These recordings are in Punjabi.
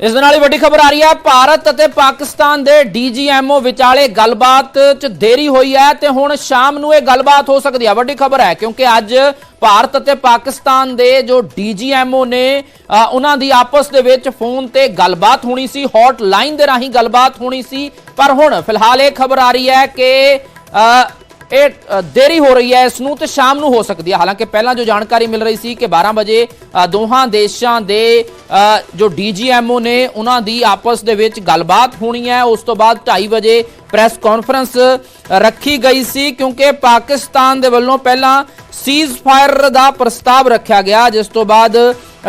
ਇਸ ਦੇ ਨਾਲ ਹੀ ਵੱਡੀ ਖਬਰ ਆ ਰਹੀ ਹੈ ਭਾਰਤ ਅਤੇ ਪਾਕਿਸਤਾਨ ਦੇ ਡੀਜੀਐਮਓ ਵਿਚਾਲੇ ਗੱਲਬਾਤ 'ਚ ਦੇਰੀ ਹੋਈ ਹੈ ਤੇ ਹੁਣ ਸ਼ਾਮ ਨੂੰ ਇਹ ਗੱਲਬਾਤ ਹੋ ਸਕਦੀ ਹੈ ਵੱਡੀ ਖਬਰ ਹੈ ਕਿਉਂਕਿ ਅੱਜ ਭਾਰਤ ਅਤੇ ਪਾਕਿਸਤਾਨ ਦੇ ਜੋ ਡੀਜੀਐਮਓ ਨੇ ਉਹਨਾਂ ਦੀ ਆਪਸ ਦੇ ਵਿੱਚ ਫੋਨ ਤੇ ਗੱਲਬਾਤ ਹੋਣੀ ਸੀ ਹੌਟ ਲਾਈਨ ਦੇ ਰਾਹੀਂ ਗੱਲਬਾਤ ਹੋਣੀ ਸੀ। ਪਰ ਹੁਣ ਫਿਲਹਾਲ ਇਹ ਖਬਰ ਆ ਰਹੀ ਹੈ ਕਿ ਅ, ਇਹ ਦੇਰੀ ਹੋ ਰਹੀ ਹੈ ਇਸ ਨੂੰ ਤੇ ਸ਼ਾਮ ਨੂੰ ਹੋ ਸਕਦੀ ਹੈ। ਹਾਲਾਂਕਿ ਪਹਿਲਾਂ ਜੋ ਜਾਣਕਾਰੀ ਮਿਲ ਰਹੀ ਸੀ ਕਿ 12 ਵਜੇ ਦੋਹਾਂ ਦੇਸ਼ਾਂ ਦੇ ਅ, ਜੋ ਡੀਜੀਐਮਓ ਨੇ ਉਹਨਾਂ ਦੀ ਆਪਸ ਦੇ ਵਿੱਚ ਗੱਲਬਾਤ ਹੋਣੀ ਹੈ। ਉਸ ਤੋਂ ਬਾਅਦ 2:30 ਵਜੇ ਪ੍ਰੈਸ ਕਾਨਫਰੰਸ ਰੱਖੀ ਗਈ ਸੀ ਕਿਉਂਕਿ ਪਾਕਿਸਤਾਨ ਦੇ ਵੱਲੋਂ ਪਹਿਲਾਂ ਸੀਜ਼ ਫਾਇਰ ਦਾ ਪ੍ਰਸਤਾਵ ਰੱਖਿਆ ਗਿਆ ਜਿਸ ਤੋਂ ਬਾਅਦ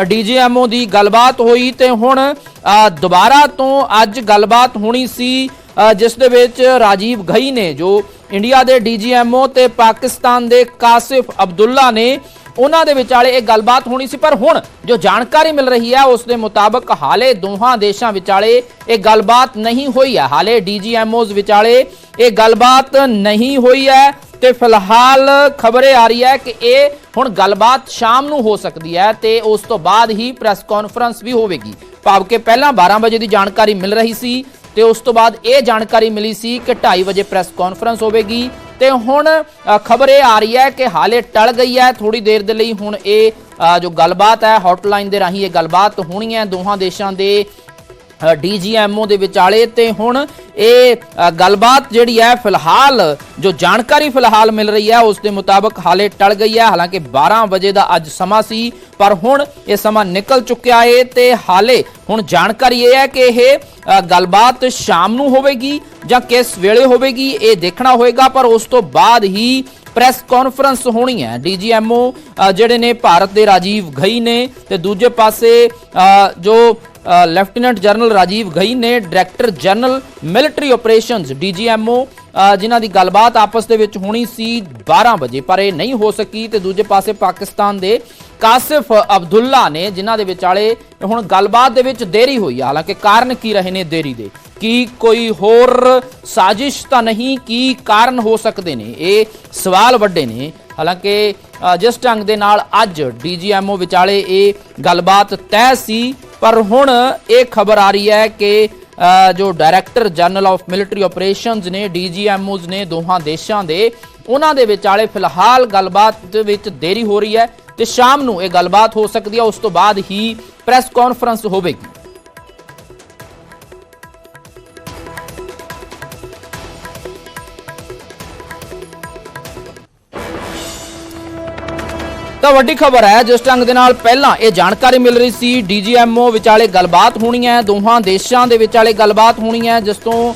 ਡੀਜੀਐਮਓ ਦੀ ਗੱਲਬਾਤ ਹੋਈ ਤੇ ਹੁਣ ਦੁਬਾਰਾ ਤੋਂ ਅੱਜ ਗੱਲਬਾਤ ਹੋਣੀ ਸੀ। ਜਿਸ ਦੇ ਵਿੱਚ ਰਾਜੀਵ ਗਈ ਨੇ, ਜੋ ਇੰਡੀਆ ਦੇ ਡੀਜੀਐਮਓ ਤੇ ਪਾਕਿਸਤਾਨ ਦੇ ਕਾਸਿਫ ਅਬਦੁੱਲਾ ਨੇ, ਉਹਨਾਂ ਦੇ ਵਿਚਾਲੇ ਇਹ ਗੱਲਬਾਤ ਹੋਣੀ ਸੀ। ਪਰ ਹੁਣ ਜੋ ਜਾਣਕਾਰੀ ਮਿਲ ਰਹੀ ਹੈ, ਉਸ ਦੇ ਮੁਤਾਬਕ ਹਾਲੇ ਦੋਹਾਂ ਦੇਸ਼ਾਂ ਵਿਚਾਲੇ ਇਹ ਗੱਲਬਾਤ ਨਹੀਂ ਹੋਈ ਹੈ। ਹਾਲੇ ਡੀਜੀਐਮਓਜ਼ ਵਿਚਾਲੇ ਇਹ ਗੱਲਬਾਤ ਨਹੀਂ ਹੋਈ ਹੈ ਤੇ ਫਿਲਹਾਲ ਖਬਰੇ ਆ ਰਹੀ ਹੈ ਕਿ ਇਹ ਹੁਣ ਗੱਲਬਾਤ ਸ਼ਾਮ ਨੂੰ ਹੋ ਸਕਦੀ ਹੈ ਤੇ ਉਸ ਤੋਂ ਬਾਅਦ ਹੀ ਪ੍ਰੈਸ ਕਾਨਫਰੰਸ ਵੀ ਹੋਵੇਗੀ। ਭਾਵ ਕਿ ਪਹਿਲਾਂ 12 ਵਜੇ ਦੀ ਜਾਣਕਾਰੀ ਮਿਲ ਰਹੀ ਸੀ ਤੇ ਉਸ ਤੋਂ ਬਾਅਦ ਇਹ ਜਾਣਕਾਰੀ ਮਿਲੀ ਸੀ ਕਿ 2:30 ਵਜੇ ਪ੍ਰੈਸ ਕਾਨਫਰੰਸ ਹੋਵੇਗੀ। ਤੇ ਹੁਣ ਖਬਰ ਇਹ ਆ ਰਹੀ ਹੈ ਕਿ ਹਾਲੇ ਟਲ ਗਈ ਹੈ। ਥੋੜੀ ਦੇਰ ਦੇ ਲਈ ਹੁਣ ਇਹ ਜੋ ਗੱਲਬਾਤ ਹੈ ਹੌਟਲਾਈਨ ਦੇ ਰਾਹੀਂ ਇਹ ਗੱਲਬਾਤ ਹੋਣੀ ਹੈ ਦੋਹਾਂ ਦੇਸ਼ਾਂ ਦੇ। ਡੀਜੀਐਮਓ ਦੇ ਵਿਚਾਲੇ ਤੇ ਹੁਣ ਇਹ ਗੱਲਬਾਤ ਜਿਹੜੀ ਹੈ, ਫਿਲਹਾਲ ਜੋ ਜਾਣਕਾਰੀ ਫਿਲਹਾਲ ਮਿਲ ਰਹੀ ਹੈ, ਉਸ ਦੇ ਮੁਤਾਬਕ ਹਾਲੇ ਟਲ ਗਈ ਹੈ। ਹਾਲਾਂਕਿ 12 ਵਜੇ ਦਾ ਅੱਜ ਸਮਾਂ ਸੀ, ਪਰ ਹੁਣ ਇਹ ਸਮਾਂ ਨਿਕਲ ਚੁੱਕਿਆ ਏ ਤੇ ਹਾਲੇ ਹੁਣ ਜਾਣਕਾਰੀ ਇਹ ਹੈ ਕਿ ਇਹ ਗੱਲਬਾਤ ਸ਼ਾਮ ਨੂੰ ਹੋਵੇਗੀ ਜਾਂ ਕਿਸ ਵੇਲੇ ਹੋਵੇਗੀ, ਇਹ ਦੇਖਣਾ ਹੋਏਗਾ। ਪਰ ਉਸ ਤੋਂ ਬਾਅਦ ਹੀ ਪ੍ਰੈਸ ਕਾਨਫਰੰਸ ਹੋਣੀ ਹੈ। ਡੀਜੀਐਮਓ ਜਿਹੜੇ ਨੇ ਭਾਰਤ ਦੇ ਰਾਜੀਵ ਘਈ ਨੇ ਤੇ ਦੂਜੇ ਪਾਸੇ ਜੋ ਲੈਫਟੀਨੈਂਟ ਜਨਰਲ ਰਾਜੀਵ ਗਈ ਨੇ director general military operations DGMO ਜਿਨ੍ਹਾਂ ਦੀ ਗੱਲਬਾਤ ਆਪਸ ਦੇ ਵਿੱਚ ਹੋਣੀ ਸੀ 12 ਵਜੇ, ਪਰ ਇਹ ਨਹੀਂ ਹੋ ਸਕੀ ਤੇ ਦੂਜੇ ਪਾਸੇ ਪਾਕਿਸਤਾਨ ਦੇ ਕਾਸਿਫ ਅਬਦੁੱਲਾ ਨੇ ਜਿਨ੍ਹਾਂ ਦੇ ਵਿਚਾਲੇ ਹੁਣ ਗੱਲਬਾਤ ਦੇ ਵਿੱਚ ਦੇਰੀ ਹੋਈ ਹੈ ਹਾਲਾਂਕਿ ਕਾਰਨ ਕੀ ਰਹੇ ਨੇ ਦੇਰੀ ਦੇ? ਕੀ ਕੋਈ ਹੋਰ ਸਾਜ਼ਿਸ਼ ਤਾਂ ਨਹੀਂ? ਕੀ ਕਾਰਨ ਹੋ ਸਕਦੇ ਨੇ? ਇਹ ਸਵਾਲ ਵੱਡੇ ਨੇ। ਹਾਲਾਂਕਿ ਜਿਸ ਢੰਗ ਦੇ ਨਾਲ ਅੱਜ ਡੀਜੀਐਮਓ ਵਿਚਾਲੇ ਇਹ ਗੱਲਬਾਤ ਤੈਅ ਸੀ ਪਰ ਹੁਣ ਇਹ ਖਬਰ ਆ ਰਹੀ ਹੈ ਕਿ ਜੋ director general of military operations ਨੇ ਡੀਜੀਐਮਓਜ਼ ਨੇ ਦੋਹਾਂ ਦੇਸ਼ਾਂ ਦੇ, ਉਹਨਾਂ ਦੇ ਵਿਚਾਲੇ ਫਿਲਹਾਲ ਗੱਲਬਾਤ ਵਿੱਚ ਦੇਰੀ ਹੋ ਰਹੀ ਹੈ ਤੇ ਸ਼ਾਮ ਨੂੰ ਇਹ ਗੱਲਬਾਤ ਹੋ ਸਕਦੀ ਹੈ, ਉਸ ਤੋਂ ਬਾਅਦ ਹੀ ਪ੍ਰੈਸ ਕਾਨਫਰੰਸ ਹੋਵੇਗੀ। ਤਾਂ ਵੱਡੀ ਖਬਰ ਹੈ ਜਿਸ ਢੰਗ ਦੇ ਨਾਲ ਪਹਿਲਾਂ ਇਹ ਜਾਣਕਾਰੀ ਮਿਲ ਰਹੀ ਸੀ ਡੀਜੀਐਮਓ ਵਿਚਾਲੇ ਗੱਲਬਾਤ ਹੋਣੀ ਹੈ ਦੋਹਾਂ ਦੇਸ਼ਾਂ ਦੇ ਵਿਚਾਲੇ ਗੱਲਬਾਤ ਹੋਣੀ ਹੈ ਜਿਸ ਤੋਂ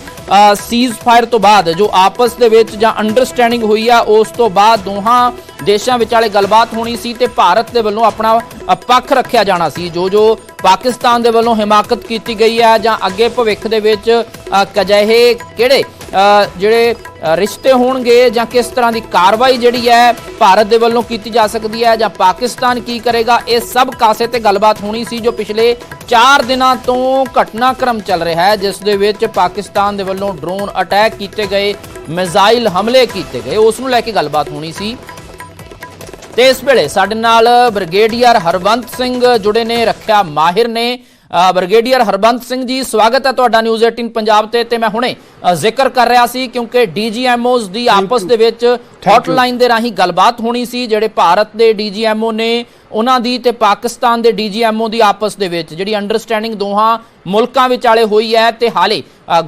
ਸੀਜ਼ ਫਾਇਰ ਤੋਂ ਬਾਅਦ ਜੋ ਆਪਸ ਦੇ ਵਿੱਚ ਜਾਂ ਅੰਡਰਸਟੈਂਡਿੰਗ ਹੋਈ ਆ ਉਸ ਤੋਂ ਬਾਅਦ ਦੋਹਾਂ ਦੇਸ਼ਾਂ ਵਿਚਾਲੇ ਗੱਲਬਾਤ ਹੋਣੀ ਸੀ ਤੇ ਭਾਰਤ ਦੇ ਵੱਲੋਂ ਆਪਣਾ ਪੱਖ ਰੱਖਿਆ ਜਾਣਾ ਸੀ। ਜੋ ਜੋ ਪਾਕਿਸਤਾਨ ਦੇ ਵੱਲੋਂ ਹਿਮਾਕਤ ਕੀਤੀ ਗਈ ਹੈ ਜਾਂ ਅੱਗੇ ਭਵਿੱਖ ਦੇ ਵਿੱਚ ਅ, ਕਜਿਹੇ ਕਿਹੜੇ ਜਿਹੜੇ ਰਿਸ਼ਤੇ ਹੋਣਗੇ ਜਾਂ ਕਿਸ ਤਰ੍ਹਾਂ ਦੀ ਕਾਰਵਾਈ ਜਿਹੜੀ ਹੈ ਭਾਰਤ ਦੇ ਵੱਲੋਂ ਕੀਤੀ ਜਾ ਸਕਦੀ ਹੈ ਜਾਂ ਪਾਕਿਸਤਾਨ ਕੀ ਕਰੇਗਾ, ਇਹ ਸਭ ਕਾਸੇ ਤੇ ਗੱਲਬਾਤ ਹੋਣੀ ਸੀ ਜੋ ਪਿਛਲੇ 4 ਦਿਨਾਂ ਤੋਂ ਘਟਨਾਕ੍ਰਮ ਚੱਲ ਰਿਹਾ ਹੈ, ਜਿਸ ਦੇ ਵਿੱਚ ਪਾਕਿਸਤਾਨ ਦੇ ਵੱਲੋਂ ਡਰੋਨ ਅਟੈਕ ਕੀਤੇ ਗਏ, ਮਿਜ਼ਾਈਲ ਹਮਲੇ ਕੀਤੇ ਗਏ, ਉਸ ਨੂੰ ਲੈ ਕੇ ਗੱਲਬਾਤ ਹੋਣੀ ਸੀ। ਤੇ ਇਸ ਵੇਲੇ ਸਾਡੇ ਨਾਲ ਬ੍ਰਿਗੇਡੀਅਰ ਹਰਬੰਤ ਸਿੰਘ ਜੁੜੇ ਨੇ, ਰੱਖਿਆ ਮਾਹਿਰ ਨੇ। ਬ੍ਰਿਗੇਡੀਅਰ ਹਰਬੰਤ ਸਿੰਘ ਜੀ, ਸਵਾਗਤ ਹੈ ਤੁਹਾਡਾ ਨਿਊਜ਼ 18 ਪੰਜਾਬ ਤੇ ਤੇ ਮੈਂ ਹੁਣੇ ਜ਼ਿਕਰ ਕਰ ਰਿਹਾ ਸੀ ਕਿਉਂਕਿ ਡੀਜੀਐਮਓਜ਼ ਦੀ ਆਪਸ ਦੇ ਵਿੱਚ ਹੌਟਲਾਈਨ ਦੇ ਰਾਹੀਂ ਗੱਲਬਾਤ ਹੋਣੀ ਸੀ ਜਿਹੜੇ ਭਾਰਤ ਦੇ ਡੀਜੀਐਮਓ ਨੇ ਉਹਨਾਂ ਦੀ ਤੇ ਪਾਕਿਸਤਾਨ ਦੇ ਡੀਜੀਐਮਓ ਦੀ ਆਪਸ ਦੇ ਵਿੱਚ ਜਿਹੜੀ ਅੰਡਰਸਟੈਂਡਿੰਗ ਦੋਹਾਂ ਮੁਲਕਾਂ ਵਿਚਾਲੇ ਹੋਈ ਹੈ ਤੇ ਹਾਲੇ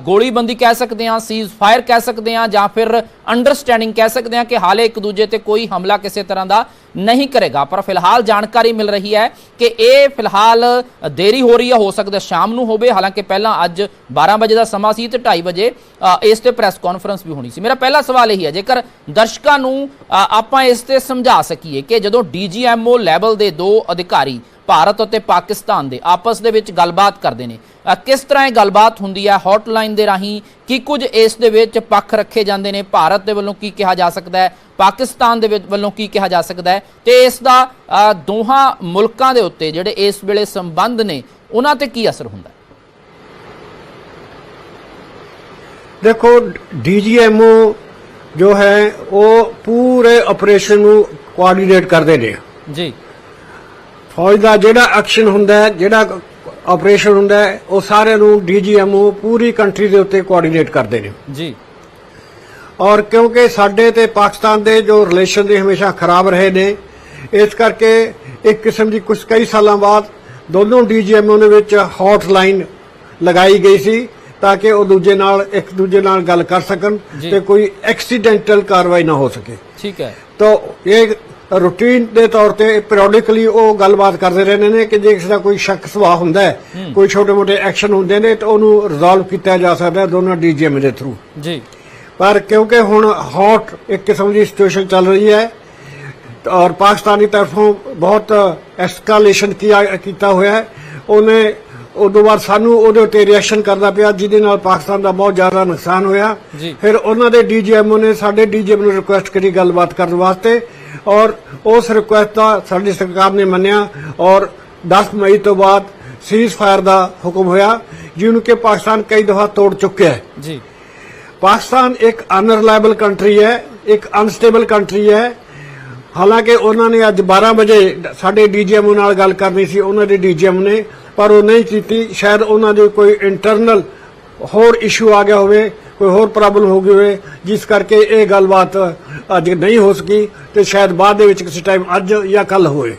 ਗੋਲੀਬੰਦੀ ਕਹਿ ਸਕਦੇ ਹਾਂ ਸੀਜ਼ ਫਾਇਰ ਕਹਿ ਸਕਦੇ ਹਾਂ ਜਾਂ ਫਿਰ ਅੰਡਰਸਟੈਂਡਿੰਗ ਕਹਿ ਸਕਦੇ ਹਾਂ ਕਿ ਹਾਲੇ ਇੱਕ ਦੂਜੇ ਤੇ ਕੋਈ ਹਮਲਾ ਕਿਸੇ ਤਰ੍ਹਾਂ ਦਾ ਨਹੀਂ ਕਰੇਗਾ। ਪਰ ਫਿਲਹਾਲ ਜਾਣਕਾਰੀ ਮਿਲ ਰਹੀ ਹੈ ਕਿ ਇਹ ਫਿਲਹਾਲ ਦੇਰੀ ਹੋ ਰਹੀ ਹੈ ਹੋ ਸਕਦਾ ਸ਼ਾਮ ਨੂੰ ਹੋਵੇ। ਹਾਲਾਂਕਿ ਪਹਿਲਾਂ ਅੱਜ 12 ਵਜੇ ਦਾ ਸਮਾਂ ਸੀ ਤੇ 2:30 ਵਜੇ ਇਸ ਤੇ ਪ੍ਰੈਸ ਕਾਨਫਰੰਸ ਵੀ ਹੋਣੀ ਸੀ। ਮੇਰਾ ਪਹਿਲਾ ਸਵਾਲ ਇਹੀ ਹੈ, ਜੇਕਰ ਦਰਸ਼ਕਾਂ ਨੂੰ ਆਪਾਂ ਇਸ ਤੇ ਸਮਝਾ ਸਕੀਏ ਕਿ ਜਦੋਂ ਡੀਜੀਐਮਓ ਲੈਵਲ ਦੇ ਦੋ ਅਧਿਕਾਰੀ ਭਾਰਤ ਅਤੇ ਪਾਕਿਸਤਾਨ ਦੇ ਆਪਸ ਦੇ ਵਿੱਚ ਗੱਲਬਾਤ ਕਰਦੇ ਨੇ ਕਿਸ ਤਰ੍ਹਾਂ ਇਹ ਗੱਲਬਾਤ ਹੁੰਦੀ ਹੈ? ਹੌਟਲਾਈਨ ਦੇ ਰਾਹੀਂ ਕੀ ਕੁਝ ਇਸ ਦੇ ਵਿੱਚ ਪੱਖ ਰੱਖੇ ਜਾਂਦੇ ਨੇ? ਭਾਰਤ ਦੇ ਵੱਲੋਂ ਕੀ ਕਿਹਾ ਜਾ ਸਕਦਾ ਹੈ? ਪਾਕਿਸਤਾਨ ਦੇ ਵਿੱਚ ਵੱਲੋਂ ਕੀ ਕਿਹਾ ਜਾ ਸਕਦਾ ਹੈ? ਤੇ ਇਸ ਦਾ ਦੋਹਾਂ ਮੁਲਕਾਂ ਦੇ ਉੱਤੇ ਜਿਹੜੇ ਇਸ ਵੇਲੇ ਸੰਬੰਧ ਨੇ, ਉਹਨਾਂ ਤੇ ਕੀ ਅਸਰ ਹੁੰਦਾ ਹੈ? ਦੇਖੋ ਡੀਜੀਐਮਓ ਜੋ ਹੈ ਉਹ ਪੂਰੇ ਆਪਰੇਸ਼ਨ ਨੂੰ ਕੋਆਰਡੀਨੇਟ ਕਰਦੇ ਨੇ। ਜੀ। ਫੌਜ ਦਾ ਜਿਹੜਾ ਐਕਸ਼ਨ ਹੁੰਦਾ ਹੈ ਜਿਹੜਾ ਆਪਰੇਸ਼ਨ ਹੁੰਦਾ ਹੈ ਉਹ ਸਾਰਿਆਂ ਨੂੰ ਡੀਜੀਐਮਓ ਪੂਰੀ ਕੰਟਰੀ ਦੇ ਉੱਤੇ ਕੋਆਰਡੀਨੇਟ ਕਰਦੇ ਨੇ। ਜੀ। ਔਰ ਕਿਉਂਕਿ ਸਾਡੇ ਤੇ ਪਾਕਿਸਤਾਨ ਦੇ ਜੋ ਰਿਲੇਸ਼ਨ ਦੇ ਹਮੇਸ਼ਾ ਖਰਾਬ ਰਹੇ ਨੇ ਇਸ ਕਰਕੇ ਇੱਕ ਕਿਸਮ ਦੀ ਕੁਝ ਕਈ ਸਾਲਾਂ ਬਾਅਦ ਦੋਨੋਂ ਡੀਜੀਐਮਓ ਦੇ ਵਿੱਚ ਹੌਟ ਲਾਈਨ ਲਗਾਈ ਗਈ ਸੀ। ਤਾਂ ਕਿ ਉਹ ਦੂਜੇ ਨਾਲ ਇੱਕ ਦੂਜੇ ਨਾਲ ਗੱਲ ਕਰ ਸਕਣ। ਤੇ ਕੋਈ ਐਕਸੀਡੈਂਟਲ ਕਾਰਵਾਈ ਨਾ ਹੋ ਸਕੇ। ਠੀਕ ਹੈ। ਤਾਂ ਇਹ ਰੂਟੀਨ ਦੇ ਤੌਰ ਤੇ ਪੀਰੀਓਡਿਕਲੀ ਉਹ ਗੱਲਬਾਤ ਕਰਦੇ ਰਹਿੰਦੇ ਨੇ ਕਿ ਜੇ ਕਿਸੇ ਦਾ ਕੋਈ ਸ਼ੱਕ ਸੁਭਾਅ ਹੁੰਦਾ ਹੈ ਕੋਈ ਛੋਟੇ-ਮੋਟੇ ਐਕਸ਼ਨ ਹੁੰਦੇ ਨੇ ਤਾਂ ਉਹਨੂੰ ਰਿਜ਼ੋਲਵ ਕੀਤਾ ਜਾ ਸਕਦਾ ਦੋਨੋਂ ਡੀਜੀਐਮ ਦੇ ਥਰੂ ਜੀ। ਪਰ ਕਿਉਂਕਿ ਹੁਣ ਹੌਟ ਇੱਕ ਕਿਸਮ ਦੀ ਸਿਚੁਏਸ਼ਨ ਚੱਲ ਰਹੀ ਹੈ ਔਰ ਪਾਕਿਸਤਾਨੀ ਤਰਫੋਂ ਬਹੁਤ ਐਸਕੇਲੇਸ਼ਨ ਕੀਤਾ ਹੋਇਆ ਹੈ। ਉਹਨੇ ਉਦੋਂ ਬਾਅਦ ਸਾਨੂੰ ਉਹਦੇ ਉੱਤੇ ਰਿਐਕਸ਼ਨ ਕਰਨਾ ਪਿਆ ਜਿਹਦੇ ਨਾਲ ਪਾਕਿਸਤਾਨ ਦਾ ਬਹੁਤ ਜ਼ਿਆਦਾ ਨੁਕਸਾਨ ਹੋਇਆ। ਜੀ। ਫਿਰ ਉਹਨਾਂ ਦੇ ਡੀਜੀਐਮਓ ਨੇ ਸਾਡੇ ਡੀਜੀਐਮ ਨੂੰ ਰਿਕੁਐਸਟ ਕਰੀ ਗੱਲਬਾਤ ਕਰਨ ਵਾਸਤੇ ਔਰ ਉਸ ਰਿਕੁਐਸਟ ਦਾ ਸਾਡੀ ਸਰਕਾਰ ਨੇ ਮੰਨਿਆ ਔਰ 10 ਮਈ ਤੋਂ ਬਾਅਦ ਸੀਜ਼ ਫਾਇਰ ਦਾ ਹੁਕਮ ਹੋਇਆ ਜਿਹਨੂੰ ਕਿ ਪਾਕਿਸਤਾਨ ਕਈ ਦਫਾ ਤੋੜ ਚੁੱਕਿਆ ਹੈ। ਜੀ। ਪਾਕਿਸਤਾਨ ਇੱਕ ਅਨਰਿਲਾਇਬਲ ਕੰਟਰੀ ਹੈ ਇੱਕ ਅਨਸਟੇਬਲ ਕੰਟਰੀ ਹੈ ਹਾਲਾਂਕਿ ਉਹਨਾਂ ਨੇ ਅੱਜ 12 ਵਜੇ ਸਾਡੇ ਡੀਜੀਐਮ ਨਾਲ ਗੱਲ ਕਰਨੀ ਸੀ, ਉਹਨਾਂ ਦੇ ਡੀਜੀਐਮ ਨੇ, ਪਰ ਉਹ ਨਹੀਂ ਕੀਤੀ। ਸ਼ਾਇਦ ਉਹਨਾਂ ਦੇ ਕੋਈ ਇੰਟਰਨਲ ਹੋਰ ਇਸ਼ੂ ਆ ਗਿਆ ਹੋਵੇ, ਕੋਈ ਹੋਰ ਪ੍ਰੋਬਲਮ ਹੋ ਗਈ ਹੋਵੇ, ਜਿਸ ਕਰਕੇ ਇਹ ਗੱਲਬਾਤ ਅੱਜ ਨਹੀਂ ਹੋ ਸਕੀ ਤੇ ਸ਼ਾਇਦ ਬਾਅਦ ਦੇ ਵਿੱਚ ਕਿਸੇ ਟਾਈਮ ਅੱਜ ਜਾਂ ਕੱਲ ਹੋਵੇ।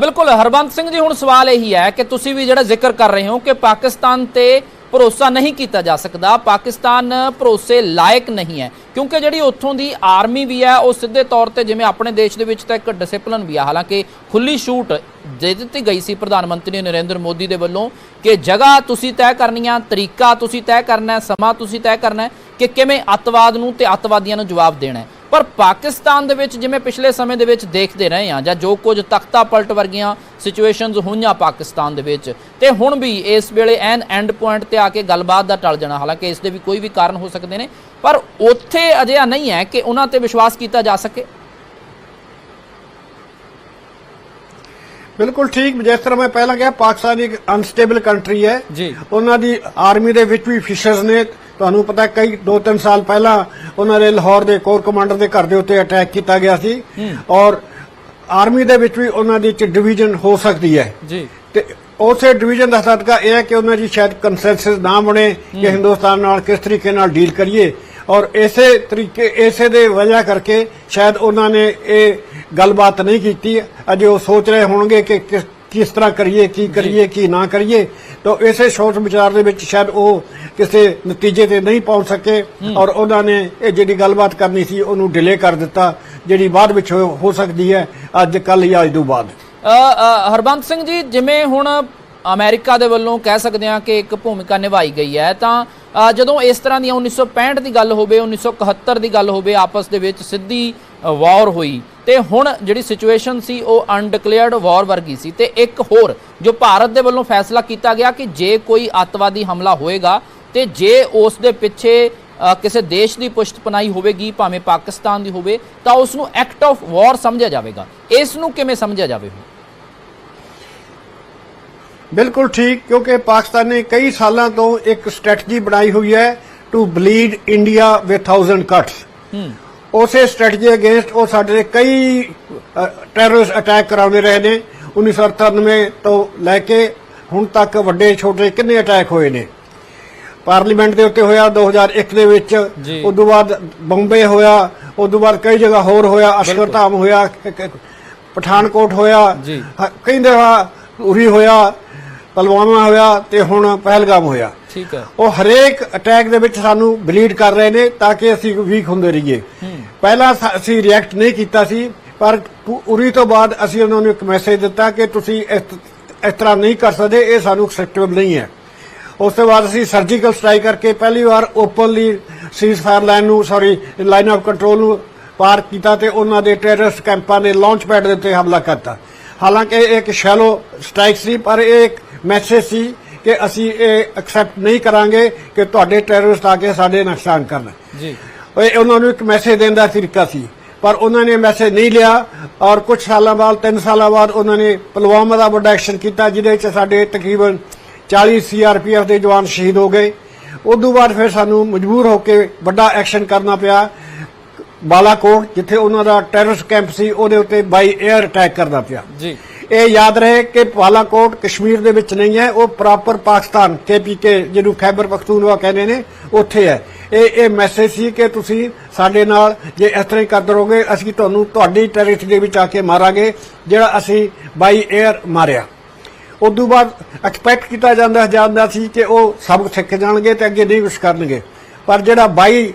ਬਿਲਕੁਲ। ਹਰਬੰਤ ਸਿੰਘ ਜੀ, ਹੁਣ ਸਵਾਲ ਇਹੀ ਹੈ ਕਿ ਤੁਸੀਂ ਵੀ ਜਿਹੜਾ ਜ਼ਿਕਰ ਕਰ ਰਹੇ ਹੋ ਕਿ ਪਾਕਿਸਤਾਨ ਤੇ ਭਰੋਸਾ ਨਹੀਂ ਕੀਤਾ ਜਾ ਸਕਦਾ। ਪਾਕਿਸਤਾਨ ਭਰੋਸੇ ਲਾਇਕ ਨਹੀਂ ਹੈ, ਕਿਉਂਕਿ ਜਿਹੜੀ ਉੱਥੋਂ ਦੀ ਆਰਮੀ ਵੀ ਹੈ, ਉਹ ਸਿੱਧੇ ਤੌਰ ਤੇ ਜਿਵੇਂ ਆਪਣੇ ਦੇਸ਼ ਦੇ ਵਿੱਚ ਤਾਂ ਇੱਕ ਡਿਸਪਲਿਨ ਵੀ ਆ। ਹਾਲਾਂਕਿ ਖੁੱਲੀ ਛੂਟ ਦੇ ਦਿੱਤੀ ਗਈ ਸੀ ਪ੍ਰਧਾਨ ਮੰਤਰੀ ਨਰਿੰਦਰ ਮੋਦੀ ਦੇ ਵੱਲੋਂ ਕਿ ਜਗ੍ਹਾ ਤੁਸੀਂ ਤੈਅ ਕਰਨੀ ਆ ਤਰੀਕਾ ਤੁਸੀਂ ਤੈਅ ਕਰਨਾ, ਸਮਾਂ ਤੁਸੀਂ ਤੈਅ ਕਰਨਾ ਕਿ ਕਿਵੇਂ ਅੱਤਵਾਦ ਨੂੰ ਤੇ ਅੱਤਵਾਦੀਆਂ ਨੂੰ ਜਵਾਬ ਦੇਣਾ ਪਰ ਪਾਕਿਸਤਾਨ ਦੇ ਵਿੱਚ ਜਿਵੇਂ ਪਿਛਲੇ ਸਮੇਂ ਦੇ ਵਿੱਚ ਦੇਖਦੇ ਰਹੇ ਆ ਜਾਂ ਜੋ ਕੁਝ ਤਖਤਾ ਪਲਟ ਵਰਗੀਆਂ ਸਿਚੁਏਸ਼ਨਸ ਹੋਈਆਂ ਪਾਕਿਸਤਾਨ ਦੇ ਵਿੱਚ ਤੇ ਹੁਣ ਵੀ ਇਸ ਵੇਲੇ ਐਨ ਐਂਡ ਪੁਆਇੰਟ ਤੇ ਆ ਕੇ ਗੱਲਬਾਤ ਦਾ ਟਲ ਜਾਣਾ ਹਾਲਾਂਕਿ ਇਸ ਦੇ ਵੀ ਕੋਈ ਵੀ ਕਾਰਨ ਹੋ ਸਕਦੇ ਨੇ ਪਰ ਉੱਥੇ ਅਜਿਹਾ ਨਹੀਂ ਹੈ ਕਿ ਉਹਨਾਂ ਤੇ ਵਿਸ਼ਵਾਸ ਕੀਤਾ ਜਾ ਸਕੇ ਬਿਲਕੁਲ ਠੀਕ ਜਿਸ ਤਰ੍ਹਾਂ ਮੈਂ ਪਹਿਲਾਂ ਕਿਹਾ ਪਾਕਿਸਤਾਨ ਇੱਕ ਅਨਸਟੇਬਲ ਕੰਟਰੀ ਹੈ ਜੀ। ਉਹਨਾਂ ਦੀ ਆਰਮੀ ਦੇ ਵਿੱਚ ਵੀ ਫਿਸ਼ਰਸ ਨੇ ਤੁਹਾਨੂੰ ਪਤਾ ਕਈ 2-3 ਸਾਲ ਪਹਿਲਾਂ ਉਹਨਾਂ ਦੇ ਲਾਹੌਰ ਦੇ ਕੋਰ ਕਮਾਂਡਰ ਦੇ ਘਰ ਦੇ ਉੱਤੇ ਅਟੈਕ ਕੀਤਾ ਗਿਆ ਸੀ। ਔਰ ਆਰਮੀ ਦੇ ਵਿੱਚ ਵੀ ਉਹਨਾਂ ਦੀ ਇੱਕ ਡਿਵੀਜ਼ਨ ਹੋ ਸਕਦੀ ਹੈ। ਜੀ। ਤੇ ਉਸੇ ਡਿਵੀਜ਼ਨ ਦਾ ਸਦਕਾ ਇਹ ਹੈ ਕਿ ਉਹਨਾਂ ਦੀ ਸ਼ਾਇਦ ਕੰਸੈਂਸਸ ਨਾ ਬਣੇ ਕਿ ਹਿੰਦੁਸਤਾਨ ਨਾਲ ਕਿਸ ਤਰੀਕੇ ਨਾਲ ਡੀਲ ਕਰੀਏ। ਔਰ ਇਸੇ ਤਰੀਕੇ ਇਸੇ ਦੇ ਵਜ੍ਹਾ ਕਰਕੇ ਸ਼ਾਇਦ ਉਹਨਾਂ ਨੇ ਇਹ ਗੱਲਬਾਤ ਨਹੀਂ ਕੀਤੀ। ਅਜੇ ਉਹ ਸੋਚ ਰਹੇ ਹੋਣਗੇ ਕਿ ਕਿਸ ਤਰ੍ਹਾਂ ਕਰੀਏ ਕੀ ਕਰੀਏ ਕੀ ਨਾ ਕਰੀਏ। ਤਾਂ ਇਸੇ ਸੋਚ ਵਿਚਾਰ ਦੇ ਵਿੱਚ ਸ਼ਾਇਦ ਉਹ ਕਿਸੇ ਨਤੀਜੇ ਤੇ ਨਹੀਂ ਪਹੁੰਚ ਸਕੇ ਔਰ ਉਹਨਾਂ ਨੇ ਇਹ ਜਿਹੜੀ ਗੱਲਬਾਤ ਕਰਨੀ ਸੀ ਉਹਨੂੰ ਡਿਲੇ ਕਰ ਦਿੱਤਾ ਜਿਹੜੀ ਬਾਅਦ ਵਿੱਚ ਹੋ ਸਕਦੀ ਹੈ ਅੱਜ ਕੱਲ ਜਾਂ ਅੱਜ ਤੋਂ ਬਾਅਦ। ਹਰਬੰਤ ਸਿੰਘ ਜੀ ਜਿਵੇਂ ਹੁਣ ਅਮਰੀਕਾ ਦੇ ਵੱਲੋਂ ਕਹਿ ਸਕਦੇ ਹਾਂ ਕਿ ਇੱਕ ਭੂਮਿਕਾ ਨਿਭਾਈ ਗਈ ਹੈ ਤਾਂ ਜਦੋਂ ਇਸ ਤਰ੍ਹਾਂ ਦੀਆਂ 1965 ਦੀ ਗੱਲ ਹੋਵੇ 1971 ਦੀ ਗੱਲ ਹੋਵੇ ਆਪਸ ਦੇ ਵਿੱਚ ਸਿੱਧੀ ਵਾਰ ਹੋਈ ਤੇ ਹੁਣ ਜਿਹੜੀ ਸਿਚੁਏਸ਼ਨ ਸੀ ਉਹ ਅਨਡਿਕਲੇਅਰਡ ਵਾਰ ਵਰਗੀ ਸੀ ਤੇ ਇੱਕ ਹੋਰ ਜੋ ਭਾਰਤ ਦੇ ਵੱਲੋਂ ਫੈਸਲਾ ਕੀਤਾ ਗਿਆ ਕਿ ਜੇ ਕੋਈ ਅੱਤਵਾਦੀ ਹਮਲਾ ਹੋਏਗਾ ਤੇ ਜੇ ਉਸ ਦੇ ਪਿੱਛੇ ਕਿਸੇ ਦੇਸ਼ ਦੀ ਪੁਸ਼ਤਪਨਾਹੀ ਹੋਵੇਗੀ ਭਾਵੇਂ ਪਾਕਿਸਤਾਨ ਦੀ ਹੋਵੇ ਤਾਂ ਉਸ ਨੂੰ ਐਕਟ ਆਫ ਵਾਰ ਸਮਝਿਆ ਜਾਵੇਗਾ। ਇਸ ਨੂੰ ਕਿਵੇਂ ਸਮਝਿਆ ਜਾਵੇ ਬਿਲਕੁਲ ਠੀਕ ਕਿਉਂਕਿ ਪਾਕਿਸਤਾਨ ਨੇ ਕਈ ਸਾਲਾਂ ਤੋਂ ਇੱਕ ਸਟ੍ਰੈਟਜੀ ਬਣਾਈ ਹੋਈ ਹੈ to bleed India with 1000 cuts ਉਸੇ ਸਟ੍ਰੈਟਜੀ ਅਗੇਂਸਟ ਉਹ ਸਾਡੇ ਕਈ ਟੈਰਰਿਸਟ ਅਟੈਕ ਕਰਾਉਂਦੇ ਰਹੇ ਨੇ। 1993 ਤੋਂ ਲੈ ਕੇ ਹੁਣ ਤੱਕ ਵੱਡੇ ਛੋਟੇ ਕਿੰਨੇ ਅਟੈਕ ਹੋਏ ਨੇ? ਪਾਰਲੀਮੈਂਟ ਦੇ ਉੱਤੇ ਹੋਇਆ 2001 ਦੇ ਵਿੱਚ। ਉਸ ਤੋਂ ਬਾਅਦ ਬੰਬੇ ਹੋਇਆ ਉਸ ਤੋਂ ਬਾਅਦ ਕਈ ਜਗ੍ਹਾ ਹੋਰ ਹੋਇਆ ਅਸ਼ਕਰਧਾਮ ਹੋਇਆ ਪਠਾਨਕੋਟ ਹੋਇਆ ਕਈ ਦਫਾ ਉਰੀ ਹੋਇਆ ਪਲਵਾਮਾ ਹੋਇਆ ਤੇ ਹੁਣ ਪਹਿਲਗਾਮ ਹੋਇਆ। ਠੀਕ ਹੈ। ਉਹ ਹਰੇਕ ਅਟੈਕ ਦੇ ਵਿੱਚ ਸਾਨੂੰ ਬਲੀਡ ਕਰ ਰਹੇ ਨੇ ਤਾਂ ਕਿ ਅਸੀਂ ਵੀਕ ਹੁੰਦੇ ਰਹੀਏ। ਪਹਿਲਾਂ ਅਸੀਂ ਰਿਐਕਟ ਨਹੀਂ ਕੀਤਾ ਸੀ, ਪਰ ਪੁ- ਉਰੀ ਤੋਂ ਬਾਅਦ ਅਸੀਂ ਉਹਨਾਂ ਨੂੰ ਇੱਕ ਮੈਸੇਜ ਦਿੱਤਾ ਕਿ ਤੁਸੀਂ ਇਸ ਤਰ੍ਹਾਂ ਨਹੀਂ ਕਰ ਸਕਦੇ, ਇਹ ਸਾਨੂੰ ਐਕਸੈਪਟੇਬਲ ਨਹੀਂ ਹੈ। ਉਸ ਤੋਂ ਬਾਅਦ ਅਸੀਂ ਸਰਜੀਕਲ ਸਟ੍ਰਾਈਕ ਕਰਕੇ ਪਹਿਲੀ ਵਾਰ ਓਪਨਲੀ ਸੀਜ਼ ਫਾਇਰ ਲਾਈਨ ਨੂੰ ਸੌਰੀ ਲਾਈਨ ਆਫ ਕੰਟਰੋਲ ਨੂੰ ਪਾਰ ਕੀਤਾ ਤੇ ਉਹਨਾਂ ਦੇ ਟੈਰਰਿਸਟ ਕੈਂਪਾਂ ਦੇ ਲਾਂਚ ਪੈਡ ਦੇ ਉੱਤੇ ਹਮਲਾ ਕਰਤਾ। ਹਾਲਾਂਕਿ ਇਹ ਇੱਕ ਸ਼ੈਲੋ ਸਟ੍ਰਾਈਕ ਸੀ, ਪਰ ਇਹ ਇੱਕ ਮੈਸੇਜ ਸੀ ਕਿ ਅਸੀਂ ਇਹ ਐਕਸੈਪਟ ਨਹੀਂ ਕਰਾਂਗੇ ਕਿ ਤੁਹਾਡੇ ਟੈਰਰਿਸਟ ਆ ਕੇ ਸਾਡੇ ਨੁਕਸਾਨ ਕਰਨ। ਜੀ। ਇਹ ਉਹਨਾਂ ਨੂੰ ਇੱਕ ਮੈਸੇਜ ਦੇਣ ਦਾ ਤਰੀਕਾ ਸੀ। ਪਰ ਉਹਨਾਂ ਨੇ ਮੈਸੇਜ ਨਹੀਂ ਲਿਆ ਔਰ ਕੁਝ ਸਾਲਾਂ ਬਾਅਦ 3 ਸਾਲਾਂ ਬਾਅਦ ਉਹਨਾਂ ਨੇ ਪੁਲਵਾਮਾ ਦਾ ਵੱਡਾ ਐਕਸ਼ਨ ਕੀਤਾ, ਜਿਹਦੇ ਵਿੱਚ ਸਾਡੇ ਤਕਰੀਬਨ 40 ਸੀਆਰਪੀਐਫ ਦੇ ਜਵਾਨ ਸ਼ਹੀਦ ਹੋ ਗਏ। ਉਦੋਂ ਬਾਅਦ ਫਿਰ ਸਾਨੂੰ ਮਜਬੂਰ ਹੋ ਕੇ ਵੱਡਾ ਐਕਸ਼ਨ ਕਰਨਾ ਪਿਆ। ਬਾਲਾਕੋਟ, ਜਿੱਥੇ ਉਹਨਾਂ ਦਾ ਟੈਰਰਿਸਟ ਕੈਂਪ ਸੀ, ਉਹਦੇ ਉੱਤੇ ਬਾਈ 에ਅਰ ਅਟੈਕ ਕਰਨਾ ਪਿਆ। ਜੀ। ਇਹ ਯਾਦ ਰਹੇ ਕਿ ਬਾਲਾਕੋਟ ਕਸ਼ਮੀਰ ਦੇ ਵਿੱਚ ਨਹੀਂ ਹੈ, ਉਹ ਪ੍ਰੋਪਰ ਪਾਕਿਸਤਾਨ ਕੇਪੀਕੇ ਜਿਹਨੂੰ ਖੈਬਰ ਪਖਤੂਨਵਾ ਕਹਿੰਦੇ ਨੇ, ਉੱਥੇ ਹੈ। ਇਹ ਇਹ ਮੈਸੇਜ ਸੀ ਕਿ ਤੁਸੀਂ ਸਾਡੇ ਨਾਲ ਜੇ ਇਸ ਤਰ੍ਹਾਂ ਹੀ ਕਰਦੇ ਰਹੋਗੇ, ਅਸੀਂ ਤੁਹਾਨੂੰ ਤੁਹਾਡੀ ਟੈਰਿਟਰੀ ਦੇ ਵਿੱਚ ਆ ਕੇ ਮਾਰਾਂਗੇ, ਜਿਹੜਾ ਅਸੀਂ ਬਾਈ 에ਅਰ ਮਾਰਿਆ। ਉਦੋਂ ਬਾਅਦ ਐਕਸਪੈਕਟ ਕੀਤਾ ਜਾਂਦਾ ਜਾਂਦਾ ਸੀ ਕਿ ਉਹ ਸਬਕ ਸਿੱਖ ਜਾਣਗੇ ਤੇ ਅੱਗੇ ਨਹੀਂ ਕੁਛ ਕਰਨਗੇ। ਪਰ ਜਿਹੜਾ 22